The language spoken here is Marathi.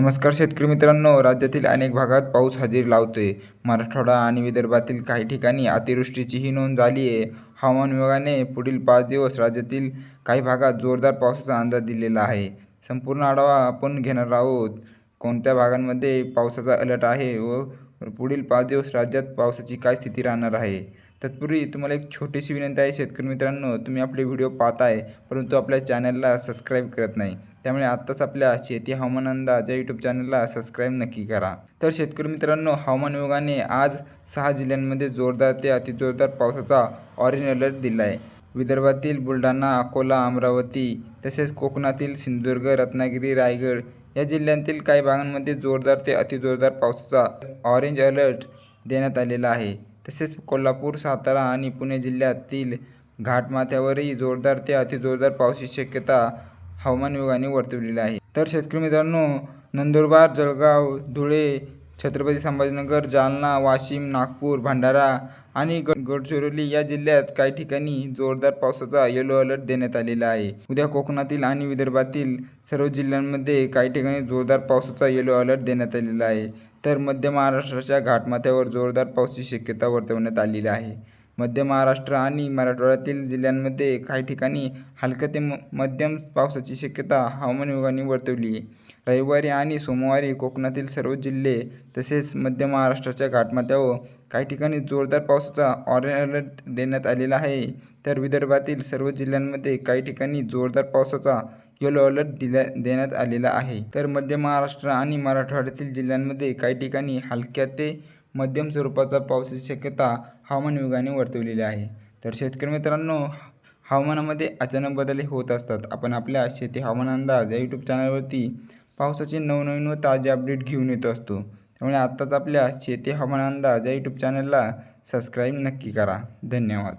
नमस्कार शेतकरी मित्रांनो राज्यातील अनेक भागात पाऊस हजेरी लावतोय. मराठवाडा आणि विदर्भातील काही ठिकाणी अतिवृष्टीचीही नोंद झाली आहे. हवामान विभागाने पुढील पाच दिवस राज्यातील काही भागात जोरदार पावसाचा अंदाज दिलेला आहे. संपूर्ण आढावा आपण घेणार आहोत. कोणत्या भागांमध्ये पावसाचा अलर्ट आहे व पुढील पाच दिवस राज्यात पावसाची काय स्थिती राहणार आहे? तत्पूर्वी तुम्हाला एक छोटीशी विनंती आहे शेतकरी मित्रांनो तुम्ही आपले व्हिडिओ पाहताय परंतु आपल्या चॅनलला सबस्क्राईब करत नाही. त्यामुळे आत्ताच आपल्या शेती हवामान अंदाज या यूट्यूब चॅनलला सबस्क्राईब नक्की करा. तर शेतकरी मित्रांनो हवामान विभागाने आज सहा जिल्ह्यांमध्ये जोरदार ते अतिजोरदार पावसाचा ऑरेंज अलर्ट दिला आहे विदर्भातील बुलढाणा अकोला अमरावती तसेच कोकणातील सिंधुदुर्ग रत्नागिरी रायगड या जिल्ह्यांतील काही भागांमध्ये जोरदार ते अतिजोरदार पावसाचा ऑरेंज अलर्ट देण्यात आलेला आहे. तसेच कोल्हापूर सातारा आणि पुणे जिल्ह्यातील घाटमाथ्यावरही जोरदार ते अतिजोरदार पावसाची शक्यता हवामान विभागाने वर्तवलेली आहे. तर शेतकरी मित्रांनो नंदुरबार जळगाव धुळे छत्रपती संभाजीनगर जालना वाशिम नागपूर भंडारा आणि गडचिरोली या जिल्ह्यात काही ठिकाणी जोरदार पावसाचा येलो अलर्ट देण्यात आलेला आहे. उद्या कोकणातील आणि विदर्भातील सर्व जिल्ह्यांमध्ये काही ठिकाणी जोरदार पावसाचा येलो अलर्ट देण्यात आलेला आहे. तर मध्य महाराष्ट्राच्या घाटमाथ्यावर जोरदार पावसाची शक्यता वर्तवण्यात आलेली आहे. मध्य महाराष्ट्र आणि मराठवाड्यातील जिल्ह्यांमध्ये काही ठिकाणी हलक्या ते म मध्यम पावसाची शक्यता हवामान विभागाने वर्तवली आहे. रविवारी आणि सोमवारी कोकणातील सर्व जिल्हे तसेच मध्य महाराष्ट्राच्या घाटमाथ्यावर काही ठिकाणी जोरदार पावसाचा ऑरेंज अलर्ट देण्यात आलेला आहे. तर विदर्भातील सर्व जिल्ह्यांमध्ये काही ठिकाणी जोरदार पावसाचा येलो अलर्ट दिल्या देण्यात आलेला आहे. तर मध्य महाराष्ट्र आणि मराठवाड्यातील जिल्ह्यांमध्ये काही ठिकाणी हलक्या ते मध्यम स्वरूपाचा पावसाची शक्यता हवामान विभागाने वर्तवलेली आहे. तर शेतकरी मित्रांनो हवामानामध्ये अचानक बदल होत असतात. आपण आपल्या शेती हवामान अंदाज या यूट्यूब चॅनलवरती पावसाचे नवनवीन व ताजे अपडेट घेऊन येत असतो. त्यामुळे आत्ताच आपल्या शेती हवामान अंदाज या यूट्यूब चॅनलला सबस्क्राईब नक्की करा. धन्यवाद.